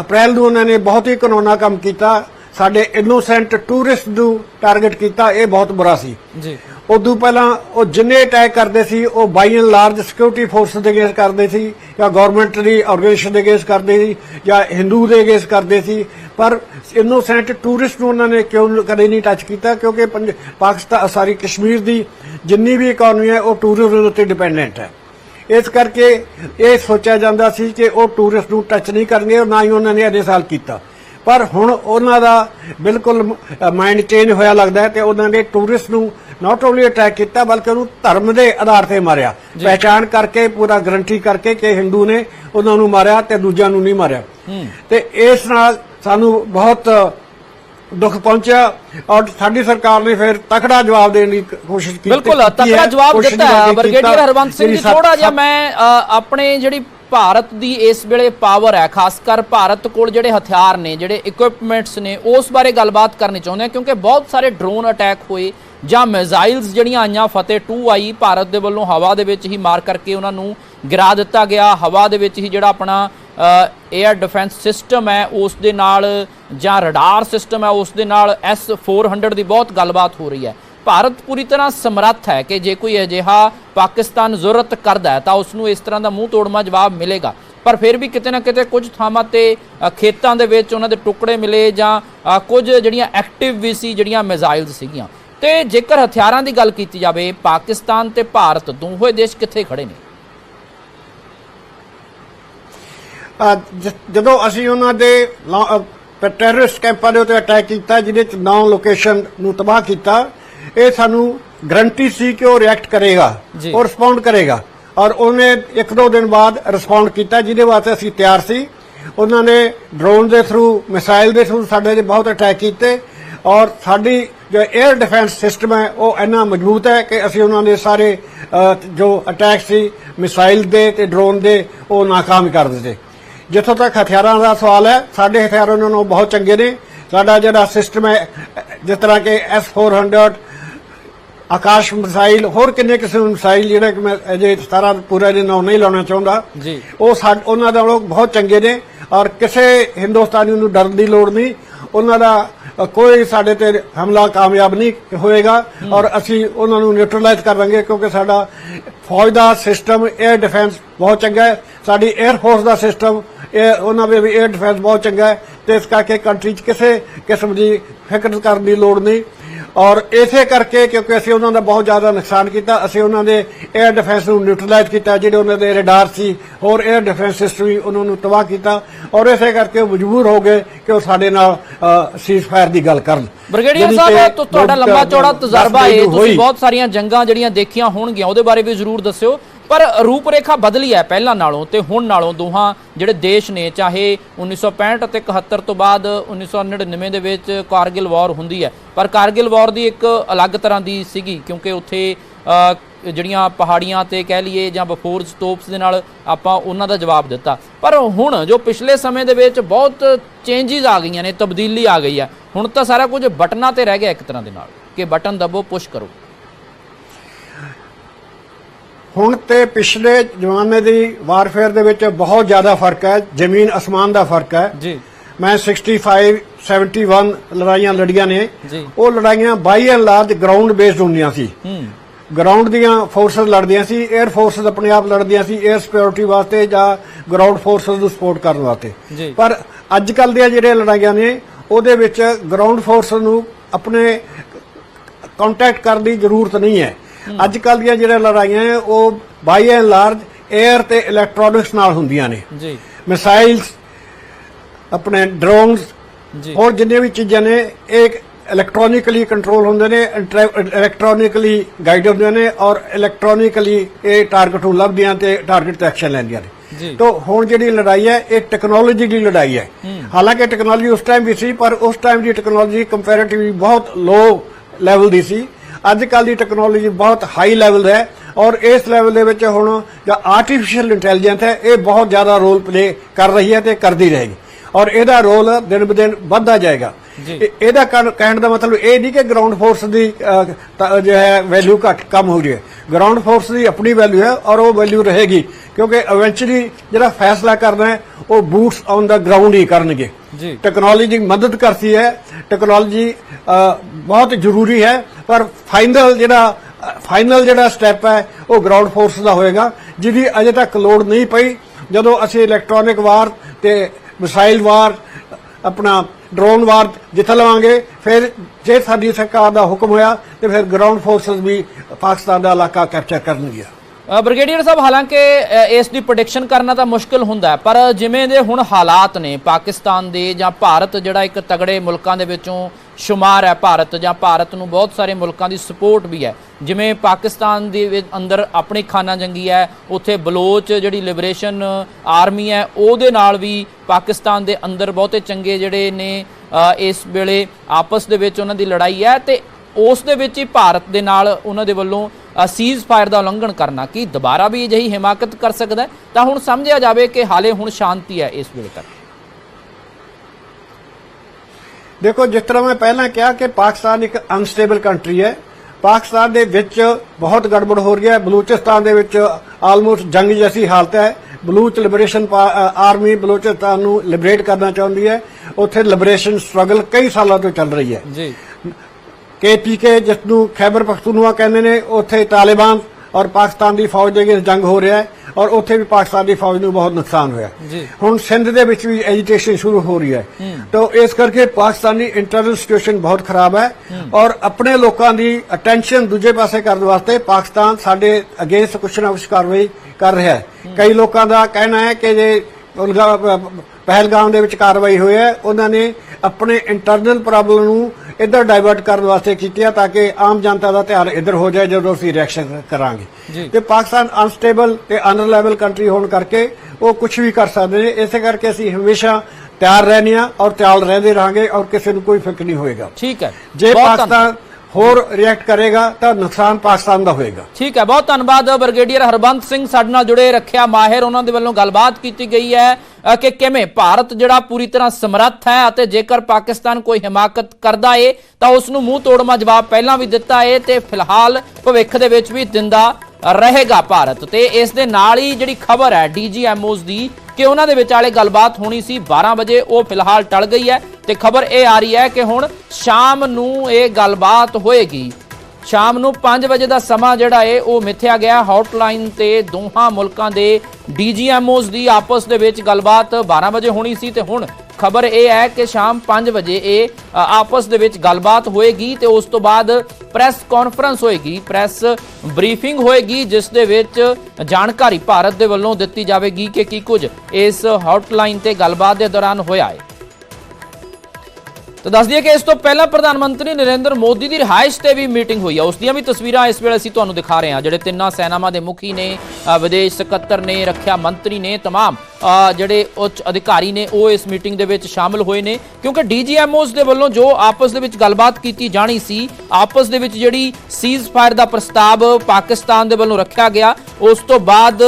ਅਪ੍ਰੈਲ ਨੂੰ ਉਹਨਾਂ ਨੇ ਬਹੁਤ ਹੀ ਕਾਨੂੰਨਾ ਕੰਮ ਕੀਤਾ ਸਾਡੇ ਇਨੋਸੈਂਟ ਟੂਰਿਸਟ ਨੂੰ ਟਾਰਗੇਟ ਕੀਤਾ ਇਹ ਬਹੁਤ ਬੁਰਾ ਸੀ। ਜੀ। ਉਦੋਂ ਪਹਿਲਾਂ ਉਹ ਜਿੰਨੇ ਅਟੈਕ ਕਰਦੇ ਸੀ ਉਹ by and large security force ਦੇ ਅਗੇਂਸਟ ਕਰਦੇ ਸੀ ਜਾਂ ਗਵਰਨਮੈਂਟ ਦੀ ਆਰਗੇਨਾਈਜੇਸ਼ਨ ਦੇ ਅਗੇਂਸਟ ਕਰਦੇ ਸੀ ਜਾਂ ਹਿੰਦੂ ਦੇ ਅਗੇਂਸਟ ਕਰਦੇ ਸੀ ਪਰ ਇਨੋਸੈਂਟ ਟੂਰਿਸਟ ਨੂੰ ਉਹਨਾਂ ਨੇ ਕਿਉਂ ਕਦੇ ਨਹੀਂ ਟੱਚ ਕੀਤਾ ਕਿਉਂਕਿ ਪਾਕਿਸਤਾਨ ਸਾਰੀ ਕਸ਼ਮੀਰ ਦੀ ਜਿੰਨੀ ਵੀ ਇਕਨੋਮੀ ਹੈ ਉਹ ਟੂਰਿਜ਼ਮ ਉੱਤੇ ਡਿਪੈਂਡੈਂਟ ਹੈ। ਇਸ ਕਰਕੇ ਇਹ ਸੋਚਿਆ ਜਾਂਦਾ ਸੀ ਕਿ ਉਹ ਟੂਰਿਸਟ ਨੂੰ ਟੱਚ ਨਹੀਂ ਕਰਨਗੇ ਨਾ ਹੀ ਉਹਨਾਂ ਨੇ ਅਜੇ ਸਾਲ ਕੀਤਾ। ਪਰ ਹੁਣ ਉਹਨਾਂ ਦਾ ਬਿਲਕੁਲ ਮਾਈਂਡ ਚੇਂਜ ਹੋਇਆ ਲੱਗਦਾ ਹੈ ਤੇ ਉਹਨਾਂ ਨੇ ਟੂਰਿਸਟ ਨੂੰ ਨਾਟ ਓਨਲੀ ਅਟੈਕ ਕੀਤਾ ਬਲਕਿ ਉਹਨੂੰ ਧਰਮ ਦੇ ਆਧਾਰ ਤੇ ਮਾਰਿਆ। ਪਹਿਚਾਣ ਕਰਕੇ ਪੂਰਾ ਗਰੰਟੀ ਕਰਕੇ ਕਿ ਹਿੰਦੂ ਨੇ ਉਹਨਾਂ ਨੂੰ ਮਾਰਿਆ ਤੇ ਦੂਜਿਆਂ ਨੂੰ ਨਹੀਂ ਮਾਰਿਆ। ਤੇ ਇਸ ਨਾਲ ਸਾਨੂੰ ਬਹੁਤ ਦੁੱਖ ਪਹੁੰਚਿਆ ਔਰ ਸਾਡੀ ਸਰਕਾਰ ਨੇ ਫਿਰ ਤਕੜਾ ਜਵਾਬ ਦੇਣ ਦੀ ਕੋਸ਼ਿਸ਼ ਕੀਤੀ ਬਿਲਕੁਲ ਤਕੜਾ ਜਵਾਬ ਦਿੱਤਾ ਬ੍ਰਿਗੇਡੀਅਰ। ਹਰਵੰਤ ਸਿੰਘ ਜੀ ਥੋੜਾ ਜਿਹਾ ਮੈਂ ਆਪਣੇ ਜਿਹੜੀ ਭਾਰਤ ਦੀ ਇਸ ਵੇਲੇ ਪਾਵਰ ਹੈ, ਖਾਸ ਕਰ ਭਾਰਤ ਕੋਲ ਜਿਹੜੇ ਹਥਿਆਰ ਨੇ, ਜਿਹੜੇ ਇਕਵਿਪਮੈਂਟਸ ਨੇ, ਉਸ ਬਾਰੇ ਗੱਲਬਾਤ ਕਰਨੀ ਚਾਹੁੰਦੇ ਹਾਂ, ਕਿਉਂਕਿ ਬਹੁਤ ਸਾਰੇ ਡਰੋਨ ਅਟੈਕ ਹੋਏ ਜਾਂ ਮਿਜ਼ਾਈਲਸ ਜਿਹੜੀਆਂ ਆਈਆਂ, ਫਤਿਹ 2 ਆਈ, ਭਾਰਤ ਦੇ ਵੱਲੋਂ ਹਵਾ ਦੇ ਵਿੱਚ ਹੀ ਮਾਰ ਕਰਕੇ ਉਹਨਾਂ ਨੂੰ ਗਿਰਾ ਦਿੱਤਾ ਗਿਆ। ਹਵਾ ਦੇ ਵਿੱਚ ਹੀ ਜਿਹੜਾ ਆਪਣਾ 에ਅਰ ਡਿਫੈਂਸ ਸਿਸਟਮ ਹੈ, ਉਸ ਦੇ ਨਾਲ ਜਾਂ ਰਡਾਰ ਸਿਸਟਮ ਹੈ, ਉਸ ਦੇ ਨਾਲ S400 ਦੀ ਬਹੁਤ ਗੱਲਬਾਤ ਹੋ ਰਹੀ ਹੈ। ਭਾਰਤ ਪੂਰੀ ਤਰ੍ਹਾਂ ਸਮਰੱਥ ਹੈ ਕਿ ਜੇ ਕੋਈ ਅਜਿਹਾ ਪਾਕਿਸਤਾਨ ਜ਼ਰੂਰਤ ਕਰਦਾ ਹੈ ਤਾਂ ਉਸ ਨੂੰ ਇਸ ਤਰ੍ਹਾਂ ਦਾ ਮੂੰਹ ਤੋੜਮਾ ਜਵਾਬ ਮਿਲੇਗਾ। ਪਰ ਫਿਰ ਵੀ ਕਿਤੇ ਨਾ ਕਿਤੇ ਕੁਝ ਥਾਵਾਂ ਤੇ ਖੇਤਾਂ ਦੇ ਵਿੱਚ ਉਹਨਾਂ ਦੇ ਟੁਕੜੇ ਮਿਲੇ ਜਾਂ ਕੁਝ ਜਿਹੜੀਆਂ ਐਕਟਿਵ ਵੀ ਸੀ, ਜਿਹੜੀਆਂ ਮਿਜ਼ਾਈਲਸ ਸੀਗੀਆਂ। ਤੇ ਜੇਕਰ ਹਥਿਆਰਾਂ ਦੀ ਗੱਲ ਕੀਤੀ ਜਾਵੇ, ਪਾਕਿਸਤਾਨ ਤੇ ਭਾਰਤ ਦੋਵੇਂ ਦੇਸ਼ ਕਿੱਥੇ ਖੜੇ ਨੇ? ਜਦੋਂ ਅਸੀਂ ਉਹਨਾਂ ਦੇ ਟੈਰਰਿਸਟ ਕੈਂਪਾਂ ਦੇ ਉੱਤੇ ਅਟੈਕ ਕੀਤਾ, ਜਿਹਦੇ ਚ ਨੌ ਲੋਕੇਸ਼ਨ ਨੂੰ ਤਬਾਹ ਕੀਤਾ ਇਹ ਸਾਨੂੰ ਗਰੰਟੀ ਸੀ ਕਿ ਉਹ ਰਿਐਕਟ ਕਰੇਗਾ ਜੀ। ਉਹ ਰਿਸਪੌਂਡ ਕਰੇਗਾ। ਔਰ ਉਹਨੇ ਇੱਕ ਦੋ ਦਿਨ ਬਾਅਦ ਰਿਸਪੌਂਡ ਕੀਤਾ ਜਿਹਦੇ ਵਾਸਤੇ ਅਸੀਂ ਤਿਆਰ ਸੀ। ਉਹਨਾਂ ਨੇ ਡਰੋਨ ਦੇ ਥਰੂ ਮਿਸਾਈਲ ਦੇ ਥਰੂ ਸਾਡੇ ਤੇ ਬਹੁਤ ਅਟੈਕ ਕੀਤੇ। ਔਰ ਸਾਡੀ ਜੋ 에ਅਰ ਡਿਫੈਂਸ ਸਿਸਟਮ ਹੈ ਉਹ ਇੰਨਾ ਮਜ਼ਬੂਤ ਹੈ ਕਿ ਅਸੀਂ ਉਹਨਾਂ ਦੇ ਸਾਰੇ ਅ, ਜੋ ਅਟੈਕ ਸੀ ਮਿਸਾਈਲ ਦੇ ਤੇ ਡਰੋਨ ਦੇ ਉਹ ਨਾਕਾਮ ਕਰ ਦਿੱਤੇ। ਜਿੱਥੋਂ ਤੱਕ ਹਥਿਆਰਾਂ ਦਾ ਸਵਾਲ ਹੈ ਸਾਡੇ ਹਥਿਆਰ ਉਹਨਾਂ ਨੂੰ ਬਹੁਤ ਚੰਗੇ ਨੇ। ਸਾਡਾ ਜਿਹੜਾ ਸਿਸਟਮ ਹੈ ਅ, ਜਿਸ ਤਰ੍ਹਾਂ ਕਿ S400 ਆਕਾਸ਼ ਮਿਸਾਈਲ ਹੋਰ ਕਿੰਨੇ ਕਿਸਮ ਦੇ ਮਿਸਾਈਲ ਜਿਹੜੇ ਕਿ ਮੈਂ ਅਜੇ ਸਾਰਾ ਪੂਰਾ ਦੇ ਨਾਮ ਨਹੀਂ ਲਾਉਣਾ ਚਾਹੁੰਦਾ। ਜੀ। ਉਹ ਸਾਡ- ਉਹਨਾਂ ਦਾ ਲੋਕ ਬਹੁਤ ਚੰਗੇ ਨੇ ਔਰ ਕਿਸੇ ਹਿੰਦੁਸਤਾਨੀ ਨੂੰ ਡਰਨ ਦੀ ਲੋੜ ਨਹੀਂ। ਉਹਨਾਂ ਦਾ ਕੋਈ ਸਾਡੇ ਤੇ ਹਮਲਾ ਕਾਮਯਾਬ ਨਹੀਂ ਹੋਏਗਾ ਔਰ ਅਸੀਂ ਉਹਨਾਂ ਨੂੰ ਨਿਊਟਰਲਾਈਜ਼ ਕਰਾਂਗੇ ਕਿਉਂਕਿ ਸਾਡਾ ਫੌਜ ਦਾ ਸਿਸਟਮ 에ਅਰ ਡਿਫੈਂਸ ਬਹੁਤ ਚੰਗਾ ਹੈ। ਸਾਡੀ 에ਅਰ ਫੋਰਸ ਦਾ ਸਿਸਟਮ ਇਹ ਉਹਨਾਂ ਦੇ ਵੀ 에ਅਰ ਡਿਫੈਂਸ ਬਹੁਤ ਚੰਗਾ ਹੈ। ਤੇ ਇਸ ਕਰਕੇ ਕੰਟਰੀ 'ਚ ਕਿਸੇ ਕਿਸਮ ਦੀ ਫਿਕਰ ਕਰਨ ਦੀ ਲੋੜ ਨਹੀਂ। ਔਰ ਇਸੇ ਕਰਕੇ ਕਿਉਂਕਿ ਅਸੀਂ ਉਹਨਾਂ ਦਾ ਬਹੁਤ ਜ਼ਿਆਦਾ ਨੁਕਸਾਨ ਕੀਤਾ ਅਸੀਂ ਉਹਨਾਂ ਦੇ 에ਅਰ ਡਿਫੈਂਸ ਨੂੰ ਨਿਊਟਰਲਾਈਜ਼ ਕੀਤਾ ਜਿਹੜੇ ਉਹਨਾਂ ਦੇ ਰਡਾਰ ਸੀ ਹੋਰ 에ਅਰ ਡਿਫੈਂਸ ਸਿਸਟਮ ਵੀ ਉਹਨਾਂ ਨੂੰ ਤਬਾਹ ਕੀਤਾ ਔਰ ਇਸੇ ਕਰਕੇ ਉਹ ਮਜਬੂਰ ਹੋ ਗਏ ਕਿ ਉਹ ਸਾਡੇ ਨਾਲ ਸੀਜ਼ ਫਾਇਰ ਦੀ ਗੱਲ ਕਰਨ ਬ੍ਰਿਗੇਡੀਅਰ ਸਾਹਿਬ ਤੁਹਾਡਾ ਲੰਬਾ ਚੌੜਾ ਤਜਰਬਾ ਹੈ ਤੁਸੀਂ। ਬਹੁਤ ਸਾਰੀਆਂ ਜੰਗਾਂ ਜਿਹੜੀਆਂ ਦੇਖੀਆਂ ਹੋਣਗੀਆਂ ਉਹਦੇ ਬਾਰੇ ਵੀ ਜ਼ਰੂਰ ਦੱਸਿਓ ਪਰ ਰੂਪਰੇਖਾ ਬਦਲੀ ਹੈ ਪਹਿਲਾਂ ਨਾਲੋਂ ਤੇ ਹੁਣ ਨਾਲੋਂ ਦੋਹਾਂ ਜਿਹੜੇ ਦੇਸ਼ ਨੇ, ਚਾਹੇ 1965 ਅਤੇ 71 ਤੋਂ ਬਾਅਦ 1999 ਦੇ ਵਿੱਚ ਕਾਰਗਿਲ ਵਾਰ ਹੁੰਦੀ ਹੈ। ਪਰ ਕਾਰਗਿਲ ਵਾਰ ਦੀ ਇੱਕ ਅਲੱਗ ਤਰ੍ਹਾਂ ਦੀ ਸੀਗੀ, ਕਿਉਂਕਿ ਉੱਥੇ ਜਿਹੜੀਆਂ ਪਹਾੜੀਆਂ ਤੇ ਕਹਿ ਲਈਏ ਜਾਂ ਬਫੋਰਸ ਤੋਪਸ ਦੇ ਨਾਲ ਆਪਾਂ ਉਹਨਾਂ ਦਾ ਜਵਾਬ ਦਿੱਤਾ। ਪਰ ਹੁਣ ਜੋ ਪਿਛਲੇ ਸਮੇਂ ਦੇ ਵਿੱਚ ਬਹੁਤ ਚੇਂਜਸ ਆ ਗਈਆਂ ਨੇ, ਤਬਦੀਲੀ ਆ ਗਈ ਹੈ। ਹੁਣ ਤਾਂ ਸਾਰਾ ਕੁਝ ਬਟਨਾਂ ਤੇ ਰਹਿ ਗਿਆ ਇੱਕ ਤਰ੍ਹਾਂ ਦੇ ਨਾਲ, ਕਿ ਬਟਨ ਦਬੋ, ਪੁਸ਼ ਕਰੋ। ਹੁਣ ਤੇ ਪਿਛਲੇ ਜ਼ਮਾਨੇ ਦੀ ਵਾਰਫੇਅਰ ਦੇ ਵਿੱਚ ਬਹੁਤ ਜ਼ਿਆਦਾ ਫ਼ਰਕ ਹੈ ਜ਼ਮੀਨ ਅਸਮਾਨ ਦਾ ਫ਼ਰਕ ਹੈ। ਜੀ। ਮੈਂ 65 71 ਲੜਾਈਆਂ ਲੜੀਆਂ ਨੇ। ਉਹ ਲੜਾਈਆਂ by and large ground based ਹੁੰਦੀਆਂ ਸੀ। ਹੂੰ। ਗਰਾਊਂਡ ਦੀਆਂ ਫੋਰਸਸ ਲੜਦੀਆਂ ਸੀ 에ਅਰ ਫੋਰਸਸ ਆਪਣੇ ਆਪ ਲੜਦੀਆਂ ਸੀ 에ਅਰ ਸਿਕਿਉਰਿਟੀ ਵਾਸਤੇ ਜਾਂ ਗਰਾਊਂਡ ਫੋਰਸਸ ਨੂੰ ਸਪੋਰਟ ਕਰਨ ਵਾਸਤੇ। ਪਰ ਅੱਜ ਕੱਲ ਦੀਆਂ ਜਿਹੜੀਆਂ ਲੜਾਈਆਂ ਨੇ ਉਹਦੇ ਵਿੱਚ ਗਰਾਊਂਡ ਫੋਰਸ ਨੂੰ ਆਪਣੇ ਕੰਟੈਕਟ ਕਰਨ ਦੀ ਜ਼ਰੂਰਤ ਨਹੀਂ ਹੈ। ਅੱਜ ਕੱਲ ਦੀਆਂ ਜਿਹੜੀਆਂ ਲੜਾਈਆਂ ਹੈ ਉਹ ਬਾਈ ਐਂਡ ਲਾਰਜ 에ਅਰ ਤੇ ਇਲੈਕਟ੍ਰੋਨਿਕਸ ਨਾਲ ਹੁੰਦੀਆਂ ਨੇ। ਜੀ। ਮਿਸਾਈਲਸ ਆਪਣੇ ਡਰੋਨਸ ਜੀ। ਹੋਰ ਜਿੰਨੇ ਵੀ ਚੀਜ਼ਾਂ ਨੇ ਇਹ ਇਲੈਕਟ੍ਰੋਨਿਕਲੀ ਕੰਟਰੋਲ ਹੁੰਦੇ ਨੇ ਇਲੈਕਟ੍ਰੋਨਿਕਲੀ ਗਾਈਡ ਹੁੰਦੇ ਨੇ ਔਰ ਇਲੈਕਟ੍ਰੋਨਿਕਲੀ ਇਹ ਟਾਰਗੇਟ ਨੂੰ ਲੱਭਦੀਆਂ ਤੇ ਟਾਰਗੇਟ ਤੇ ਐਕਸ਼ਨ ਲੈਂਦੀਆਂ ਜੀ। ਨੇ ਤੋਂ ਹੁਣ ਜਿਹੜੀ ਲੜਾਈ ਹੈ ਇਹ ਟੈਕਨੋਲੋਜੀ ਦੀ ਲੜਾਈ ਹੈ। ਹਾਲਾਂਕਿ ਟੈਕਨੋਲੋਜੀ ਉਸ ਟਾਈਮ ਵੀ ਸੀ ਪਰ ਉਸ ਟਾਈਮ ਦੀ ਟੈਕਨੋਲੋਜੀ ਕੰਪੈਰੀਟਿਵਲੀ ਬਹੁਤ ਲੋ ਲੈਵਲ ਦੀ ਸੀ। ਅੱਜ ਕੱਲ ਦੀ ਟੈਕਨੋਲੋਜੀ ਬਹੁਤ ਹਾਈ ਲੈਵਲ ਹੈ ਔਰ ਇਸ ਲੈਵਲ ਦੇ ਵਿੱਚ ਹੁਣ ਜੋ ਆਰਟੀਫੀਸ਼ੀਅਲ ਇੰਟੈਲੀਜੈਂਸ ਹੈ ਇਹ ਬਹੁਤ ਜ਼ਿਆਦਾ ਰੋਲ ਪਲੇ ਕਰ ਰਹੀ ਹੈ ਤੇ ਕਰਦੀ ਰਹੇਗੀ ਔਰ ਇਹਦਾ ਰੋਲ ਦਿਨ ਬ ਦਿਨ ਵੱਧਦਾ ਜਾਏਗਾ। ਇਹ- ਇਹਦਾ ਕਹਿਣ ਦਾ ਮਤਲਬ ਇਹ ਨਹੀਂ ਕਿ ਗਰਾਊਂਡ ਫੋਰਸ ਦੀ ਜੋ ਹੈ ਵੈਲਿਊ ਘੱਟ ਕਮ ਹੋ ਰਹੀ ਹੈ ਗਰਾਊਂਡ ਫੋਰਸ ਦੀ ਆਪਣੀ ਵੈਲਿਊ ਹੈ ਔਰ ਉਹ ਵੈਲਿਊ ਰਹੇਗੀ ਕਿਉਂਕਿ ਇਵੈਂਚੁਅਲੀ ਜਿਹੜਾ ਫੈਸਲਾ ਕਰਨਾ ਹੈ ਉਹ ਬੂਟਸ ਔਨ ਦਾ ਗਰਾਊਂਡ ਹੀ ਕਰਨਗੇ। ਟੈਕਨੋਲੋਜੀ ਮਦਦ ਕਰਦੀ ਹੈ। ਟੈਕਨੋਲੋਜੀ ਬਹੁਤ ਜ਼ਰੂਰੀ ਹੈ। ਪਰ ਫਾਈਨਲ ਜਿਹੜਾ ਫਾਈਨਲ ਜਿਹੜਾ ਸਟੈਪ ਹੈ, ਉਹ ਗਰਾਊਂਡ ਫੋਰਸ ਦਾ ਹੋਏਗਾ, ਜਿਹਦੀ ਅਜੇ ਤੱਕ ਲੋੜ ਨਹੀਂ ਪਈ। ਜਦੋਂ ਅਸੀਂ ਇਲੈਕਟ੍ਰੋਨਿਕ ਵਾਰ ਤੇ ਮਿਸਾਈਲ ਵਾਰ ਆਪਣਾ ਡਰੋਨ ਵਾਰ ਜਿੱਥੇ ਲਵਾਂਗੇ, ਫਿਰ ਜੇ ਸਾਡੀ ਸਰਕਾਰ ਦਾ ਹੁਕਮ ਹੋਇਆ, ਤੇ ਫਿਰ ਗਰਾਊਂਡ ਫੋਰਸਸ ਵੀ ਪਾਕਿਸਤਾਨ ਦਾ ਇਲਾਕਾ ਕੈਪਚਰ ਕਰਨਗੀਆਂ। ਬ੍ਰਿਗੇਡੀਅਰ ਸਾਹਿਬ, ਹਾਲਾਂਕਿ ਇਸ ਦੀ ਪ੍ਰੈਡਿਕਸ਼ਨ ਕਰਨਾ ਤਾਂ ਮੁਸ਼ਕਲ ਹੁੰਦਾ ਪਰ ਜਿਵੇਂ ਦੇ ਹੁਣ ਹਾਲਾਤ ਨੇ, ਪਾਕਿਸਤਾਨ ਦੇ ਜਾਂ ਭਾਰਤ, ਜਿਹੜਾ ਇੱਕ ਤਗੜੇ ਮੁਲਕਾਂ ਦੇ ਵਿੱਚੋਂ ਸ਼ੁਮਾਰ ਹੈ ਭਾਰਤ ਜਾਂ ਭਾਰਤ ਨੂੰ ਬਹੁਤ ਸਾਰੇ ਮੁਲਕਾਂ ਦੀ ਸਪੋਰਟ ਵੀ ਹੈ ਜਿਵੇਂ ਪਾਕਿਸਤਾਨ ਦੇ ਅੰਦਰ ਆਪਣੀ ਖਾਨਾ ਜੰਗੀ ਹੈ ਉੱਥੇ ਬਲੋਚ ਜਿਹੜੀ ਲਿਬਰੇਸ਼ਨ ਆਰਮੀ ਹੈ ਉਹਦੇ ਨਾਲ ਵੀ ਪਾਕਿਸਤਾਨ ਦੇ ਅੰਦਰ ਬਹੁਤੇ ਚੰਗੇ ਜਿਹੜੇ ਨੇ ਇਸ ਵੇਲੇ ਆਪਸ ਦੇ ਵਿੱਚ ਉਹਨਾਂ ਦੀ ਲੜਾਈ ਹੈ ਤੇ ਉਸ ਦੇ ਵਿੱਚ ਹੀ ਭਾਰਤ ਦੇ ਨਾਲ ਉਹਨਾਂ ਦੇ ਵੱਲੋਂ ਸੀਜ਼ ਫਾਇਰ ਦਾ ਉਲੰਘਣ ਕਰਨਾ ਕੀ ਦੁਬਾਰਾ ਵੀ ਅਜਿਹੀ ਹਿਮਾਕਤ ਕਰ ਸਕਦਾ ਤਾਂ ਹੁਣ ਸਮਝਿਆ ਜਾਵੇ ਕਿ ਹਾਲੇ ਹੁਣ ਸ਼ਾਂਤੀ ਹੈ ਇਸ ਵੇਲੇ ਤੱਕ ਦੇਖੋ ਜਿਸ ਤਰ੍ਹਾਂ ਮੈਂ ਪਹਿਲਾਂ ਕਿਹਾ ਕਿ ਪਾਕਿਸਤਾਨ ਇੱਕ ਅਨਸਟੇਬਲ ਕੰਟਰੀ ਹੈ। ਪਾਕਿਸਤਾਨ ਦੇ ਵਿੱਚ ਬਹੁਤ ਗੜਬੜ ਹੋ ਰਹੀ ਹੈ। ਬਲੂਚਿਸਤਾਨ ਦੇ ਵਿੱਚ ਆਲਮੋਸਟ ਜੰਗ ਜੈਸੀ ਹਾਲਤ ਹੈ। ਬਲੂਚ ਲਿਬਰੇਸ਼ਨ ਆਰਮੀ ਬਲੂਚਿਸਤਾਨ ਨੂੰ ਲਿਬਰੇਟ ਕਰਨਾ ਚਾਹੁੰਦੀ ਹੈ। ਉੱਥੇ ਲਿਬਰੇਸ਼ਨ ਸਟਰਗਲ ਕਈ ਸਾਲਾਂ ਤੋਂ ਚੱਲ ਰਹੀ ਹੈ। ਜੀ। ਕੇਪੀਕੇ ਜਿਸ ਨੂੰ ਖੈਬਰ ਪਖਤੂਨਵਾ ਕਹਿੰਦੇ ਨੇ ਉੱਥੇ ਤਾਲਿਬਾਨ ਔਰ ਪਾਕਿਸਤਾਨ ਦੀ ਫੌਜ ਦੇ ਅਗੇਂਸਟ ਜੰਗ ਹੋ ਰਿਹਾ ਹੈ ਔਰ ਉੱਥੇ ਵੀ ਪਾਕਿਸਤਾਨ ਦੀ ਫੌਜ ਨੂੰ ਬਹੁਤ ਨੁਕਸਾਨ ਹੋਇਆ। ਹੁਣ ਸਿੰਧ ਦੇ ਵਿੱਚ ਵੀ ਐਜੀਟੇਸ਼ਨ ਸ਼ੁਰੂ ਹੋ ਰਹੀ ਹੈ। ਤਾਂ ਇਸ ਕਰਕੇ ਪਾਕਿਸਤਾਨੀ ਇੰਟਰਨਲ ਸਿਚੁਏਸ਼ਨ ਬਹੁਤ ਖਰਾਬ ਹੈ ਔਰ ਆਪਣੇ ਲੋਕਾਂ ਦੀ ਅਟੈਂਸ਼ਨ ਦੂਜੇ ਪਾਸੇ ਕਰਨ ਵਾਸਤੇ ਪਾਕਿਸਤਾਨ ਸਾਡੇ ਅਗੇਂਸਟ ਕੁਛ ਨਾ ਕੁਛ ਕਾਰਵਾਈ ਕਰ ਰਿਹਾ ਹੈ। ਕਈ ਲੋਕਾਂ ਦਾ ਕਹਿਣਾ ਹੈ ਕਿ ਜੇ ਉਲਗਾ ਪਹਿਲਗਾਮ ਦੇ ਵਿੱਚ ਕਾਰਵਾਈ ਹੋਈ ਹੈ। ਉਹਨਾਂ ਨੇ ਆਪਣੇ ਇੰਟਰਨਲ ਪ੍ਰੋਬਲਮ ਨੂੰ ਇੱਧਰ ਡਾਇਵਰਟ ਕਰਨ ਵਾਸਤੇ ਕੀਤੀ ਹੈ ਤਾਂ ਕਿ ਆਮ ਜਨਤਾ ਦਾ ਧਿਆਨ ਇੱਧਰ ਹੋ ਜਾਏ ਜਦੋਂ ਅਸੀਂ ਰਿਐਕਸ਼ਨ। ਕਰਾਂਗੇ। ਤੇ ਪਾਕਿਸਤਾਨ ਅਨਸਟੇਬਲ ਤੇ ਅਨਰੇਲੇਬਲ ਕੰਟਰੀ ਹੋਣ ਕਰਕੇ ਉਹ ਕੁਝ ਵੀ ਕਰ ਸਕਦੇ ਨੇ। ਇਸੇ ਕਰਕੇ ਅਸੀਂ ਹਮੇਸ਼ਾ ਤਿਆਰ ਰਹਿੰਦੇ ਹਾਂ ਔਰ ਤਿਆਰ ਰਹਿੰਦੇ ਰਹਾਂਗੇ ਔਰ ਕਿਸੇ ਨੂੰ ਕੋਈ ਫਿਕਰ ਨਹੀਂ ਹੋਏਗਾ। ਠੀਕ ਹੈ। ਜੇ। ਪਾਕਿਸਤਾਨ ਹੋਰ ਰਿਐਕਟ ਕਰੇਗਾ ਤਾਂ ਨੁਕਸਾਨ ਪਾਕਿਸਤਾਨ ਦਾ ਹੋਏਗਾ। ਠੀਕ ਹੈ, ਬਹੁਤ ਧੰਨਵਾਦ ਬ੍ਰਿਗੇਡੀਅਰ ਹਰਬੰਤ ਸਿੰਘ ਸਾਡੇ ਨਾਲ ਜੁੜੇ ਰੱਖਿਆ। ਮਾਹਿਰ ਉਹਨਾਂ ਦੇ ਵੱਲੋਂ ਗੱਲਬਾਤ ਕੀਤੀ ਗਈ ਹੈ ਕਿ ਕਿਵੇਂ ਭਾਰਤ ਜਿਹੜਾ ਪੂਰੀ ਤਰ੍ਹਾਂ ਸਮਰੱਥ ਹੈ ਅਤੇ ਜੇਕਰ ਪਾਕਿਸਤਾਨ ਕੋਈ ਹਿਮਾਕਤ ਕਰਦਾ ਏ, ਤਾਂ ਉਸ ਨੂੰ ਮੂੰਹ ਤੋੜਮਾ ਜਵਾਬ ਪਹਿਲਾਂ ਵੀ ਦਿੱਤਾ ਏ ਤੇ ਫਿਲਹਾਲ ਭਵਿੱਖ ਦੇ ਵਿੱਚ ਵੀ ਦਿੰਦਾ ਰਹੇਗਾ ਭਾਰਤ। ਤੇ ਇਸ ਦੇ ਨਾਲ ਹੀ ਜਿਹੜੀ ਖਬਰ ਹੈ ਡੀਜੀਐਮਓਸ ਦੀ, ਕਿ ਉਹਨਾਂ ਦੇ ਵਿਚਾਲੇ ਗੱਲਬਾਤ ਹੋਣੀ ਸੀ 12 ਵਜੇ, ਉਹ ਫਿਲਹਾਲ ਟਲ ਗਈ ਹੈ। ਤੇ ਖਬਰ ਇਹ ਆ ਰਹੀ ਹੈ ਕਿ ਹੁਣ ਸ਼ਾਮ ਨੂੰ ਇਹ ਗੱਲਬਾਤ ਹੋਏਗੀ। ਸ਼ਾਮ ਨੂੰ 5 ਵਜੇ ਦਾ ਸਮਾਂ ਜਿਹੜਾ ਏ, ਉਹ ਮਿੱਥਿਆ ਗਿਆ। ਹੌਟਲਾਈਨ ਤੇ ਦੋਹਾਂ ਮੁਲਕਾਂ ਦੇ ਡੀਜੀਐਮਓਸ ਦੀ ਆਪਸ ਦੇ ਵਿੱਚ ਗੱਲਬਾਤ 12 ਵਜੇ ਹੋਣੀ ਸੀ ਤੇ ਹੁਣ ਖਬਰ ਇਹ ਹੈ ਕਿ ਸ਼ਾਮ 5 ਵਜੇ ਇਹ ਆਪਸ ਦੇ ਵਿੱਚ ਗੱਲਬਾਤ ਹੋਏਗੀ ਤੇ ਉਸ ਤੋਂ ਬਾਅਦ ਪ੍ਰੈਸ ਕਾਨਫਰੰਸ ਹੋਏਗੀ। ਪ੍ਰੈਸ ਬਰੀਫਿੰਗ ਹੋਏਗੀ, ਜਿਸ ਦੇ ਵਿੱਚ ਜਾਣਕਾਰੀ ਭਾਰਤ ਦੇ ਵੱਲੋਂ ਦਿੱਤੀ ਜਾਵੇਗੀ ਕਿ ਕੀ ਕੁਝ ਇਸ ਹੌਟਲਾਈਨ ਤੇ ਗੱਲਬਾਤ ਦੇ ਦੌਰਾਨ ਹੋਇਆ ਹੈ ਤਾਂ ਦੱਸ ਦਈਏ ਕਿ ਇਸ ਤੋਂ ਪਹਿਲਾਂ ਪ੍ਰਧਾਨ ਮੰਤਰੀ ਨਰਿੰਦਰ ਮੋਦੀ ਦੀ ਰਿਹਾਇਸ਼ ਤੇ ਵੀ ਮੀਟਿੰਗ ਹੋਈ ਹੈ ਉਸ ਦੀਆਂ ਵੀ ਤਸਵੀਰਾਂ ਇਸ ਵੇਲੇ ਅਸੀਂ ਤੁਹਾਨੂੰ ਦਿਖਾ ਰਹੇ ਹਾਂ ਜਿਹੜੇ ਤਿੰਨਾਂ ਸੈਨਾਵਾਂ ਦੇ ਮੁਖੀ ਨੇ ਅ, ਵਿਦੇਸ਼ ਸਕੱਤਰ ਨੇ ਰੱਖਿਆ ਮੰਤਰੀ ਨੇ तमाम ਅ, ਜਿਹੜੇ ਉੱਚ ਅਧਿਕਾਰੀ ਨੇ ਉਹ ਇਸ ਮੀਟਿੰਗ ਦੇ ਵਿੱਚ ਸ਼ਾਮਲ ਹੋਏ ਨੇ, ਕਿਉਂਕਿ ਡੀਜੀਐਮਓਸ ਦੇ ਵੱਲੋਂ ਜੋ ਆਪਸ ਦੇ ਵਿੱਚ ਗੱਲਬਾਤ ਕੀਤੀ ਜਾਣੀ ਸੀ, ਆਪਸ ਦੇ ਵਿੱਚ ਜਿਹੜੀ ਸੀਜ਼ ਫਾਇਰ ਦਾ ਪ੍ਰਸਤਾਵ ਪਾਕਿਸਤਾਨ ਦੇ ਵੱਲੋਂ ਰੱਖਿਆ ਗਿਆ, ਉਸ ਤੋਂ ਬਾਅਦ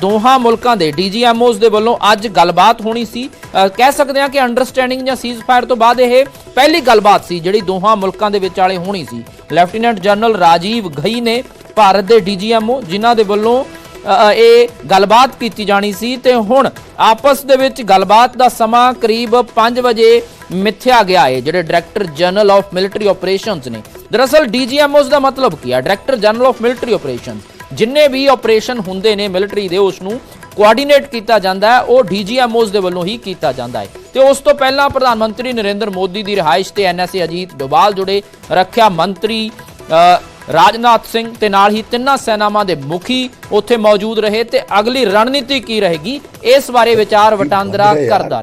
ਦੋਹਾਂ ਮੁਲਕਾਂ ਦੇ ਡੀਜੀਐਮਓਸ ਦੇ ਵੱਲੋਂ ਅੱਜ ਗੱਲਬਾਤ ਹੋਣੀ ਸੀ। ਕਹਿ ਸਕਦੇ ਹਾਂ ਕਿ ਅੰਡਰਸਟੈਂਡਿੰਗ ਜਾਂ ਸੀਜ਼ ਫਾਇਰ ਤੋਂ ਬਾਅਦ ਇਹ ਪਹਿਲੀ ਗੱਲਬਾਤ ਸੀ ਜਿਹੜੀ ਦੋਹਾਂ ਮੁਲਕਾਂ ਦੇ ਵਿਚਾਲੇ ਹੋਣੀ ਸੀ। ਲੈਫਟੀਨੈਂਟ ਜਨਰਲ ਰਾਜੀਵ ਘਈ ਨੇ ਭਾਰਤ ਦੇ ਡੀਜੀਐਮਓ ਜਿਨ੍ਹਾਂ ਦੇ ਵੱਲੋਂ ਇਹ ਗੱਲਬਾਤ ਕੀਤੀ ਜਾਣੀ ਸੀ ਤੇ ਹੁਣ ਆਪਸ ਦੇ ਵਿੱਚ ਗੱਲਬਾਤ ਦਾ ਸਮਾਂ ਕਰੀਬ 5 ਵਜੇ ਮਿੱਥਿਆ ਗਿਆ ਹੈ ਜਿਹੜੇ director general of military operations ਨੇ। ਦਰਅਸਲ ਡੀਜੀਐਮਓਸ ਦਾ ਮਤਲਬ ਕੀ ਹੈ director general of military operations, ਜਿੰਨੇ ਵੀ ਆਪਰੇਸ਼ਨ ਹੁੰਦੇ ਨੇ ਮਿਲਟਰੀ ਦੇ, ਉਸ ਨੂੰ ਕੋਆਰਡੀਨੇਟ ਕੀਤਾ ਜਾਂਦਾ ਹੈ, ਉਹ ਡੀਜੀਐਮਓਸ ਦੇ ਵੱਲੋਂ ਹੀ ਕੀਤਾ ਜਾਂਦਾ ਹੈ। ਤੇ ਉਸ ਤੋਂ ਪਹਿਲਾਂ ਪ੍ਰਧਾਨ ਮੰਤਰੀ ਨਰਿੰਦਰ ਮੋਦੀ ਦੀ ਰਿਹਾਇਸ਼ ਤੇ ਐਨਐਸਏ ਅਜੀਤ ਡੋਬਾਲ ਜੁੜੇ, ਰੱਖਿਆ ਮੰਤਰੀ ਰਾਜਨਾਥ ਸਿੰਘ ਤੇ ਨਾਲ ਹੀ ਤਿੰਨਾਂ ਸੈਨਾਵਾਂ ਦੇ ਮੁਖੀ ਉੱਥੇ ਮੌਜੂਦ ਰਹੇ ਤੇ ਅਗਲੀ ਰਣਨੀਤੀ ਕੀ ਰਹੇਗੀ? ਇਸ ਬਾਰੇ ਵਿਚਾਰ ਵਟਾਂਦਰਾ ਕਰਦਾ